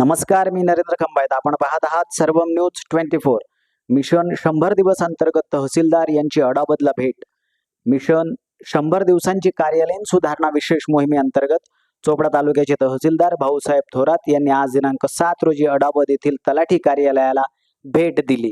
नमस्कार मी नरेंद्र खंबायत. आपण पाहत आहात सर्वम न्यूज ट्वेंटी फोर. मिशन शंभर दिवस अंतर्गत तहसीलदार यांची अडाबदला भेट. मिशन शंभर दिवसांची कार्यालयीन सुधारणा विशेष मोहिमेअंतर्गत चोपडा तालुक्याचे तहसीलदार भाऊसाहेब थोरात यांनी आज दिनांक सात रोजी अडाबद येथील तलाठी कार्यालयाला भेट दिली.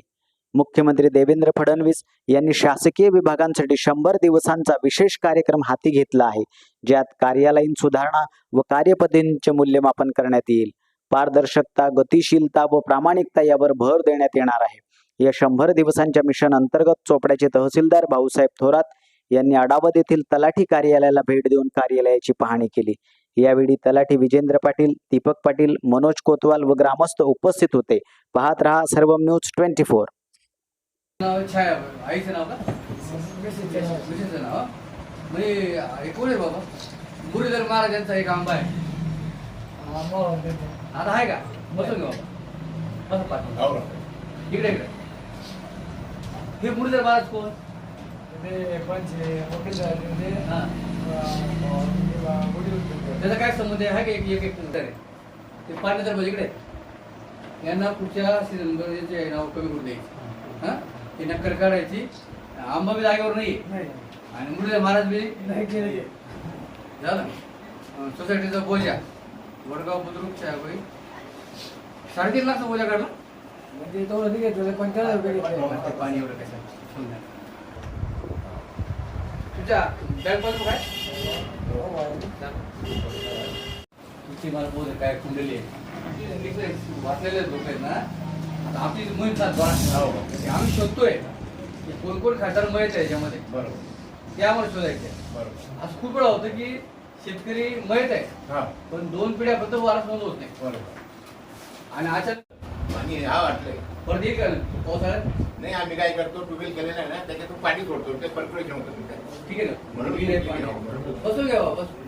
मुख्यमंत्री देवेंद्र फडणवीस यांनी शासकीय विभागांसाठी शंभर दिवसांचा विशेष कार्यक्रम हाती घेतला आहे ज्यात कार्यालयीन सुधारणा व कार्यपद्धतींचे मूल्यमापन करण्यात येईल. पारदर्शकता गतिशीलता व प्रामाणिकता यावर भर देण्यात येणार आहे. या शंभर दिवसांच्या मिशन अंतर्गत चोपड्याचे तहसीलदार भाऊसाहेब थोरात यांनी अडावत येथील तलाठी कार्यालयाला भेट देऊन कार्यालयाची पाहणी केली. यावेळी तलाठी विजेंद्र पाटील दीपक पाटील मनोज कोतवाल व ग्रामस्थ उपस्थित होते. पाहत रहा सर्वम न्यूज ट्वेंटी फोर. नाव छाया आईचं नाव का? मिसेसचं नाव कोण आहे बाबा? मुरलीधर महाराजांचा एक आंबा आहे. आता आहे का? बसून घेऊ बस पाठवून. इकडे इकडे. हे मुरलीधर महाराज कोण हा. त्याचा काय संबंध आहे? का एक एक एक नंतर आहे? ते पाटणं म्हणजे इकडे. यांना पुढच्या सीझनमध्ये नाव कमी करून द्यायची. हा? ती नक्कल काढायची. आंबा बी जागेवर नाही. आणि मुरलीधर महाराज बी झालं सोसायटीचा बोजा. वडगाव बुद्रुक बाई साडेतीन लाखचा बोजा काढला ते पाणी एवढं कसं. तुमच्या बँक पासबुक आहे? तुमची मला बोल काय कुंडली आहे? वाचलेले लोक आहेत ना. आता आपली मोहीम चालतो ना. आम्ही शोधतोय. की कोण कोण खासदार मयत आहे याच्यामध्ये. ते आम्हाला शोधायचे. असं खूप वेळा होतं की शेतकरी मयत आहे पण दोन पिढ्यापर्यंत वारस नोंद होत नाही. आणि अचानक पाणी हा वाटलंय परत येईल का पावसाळ्यात? नाही आम्ही काय करतो ट्युबवेल केलेलं आहे ना त्याच्यातून पाणी सोडतो ते पर्क्युलेशन होतं तिथे. ठीक आहे ना. म्हणून पाणी. बसून घ्या बाबा, बसून.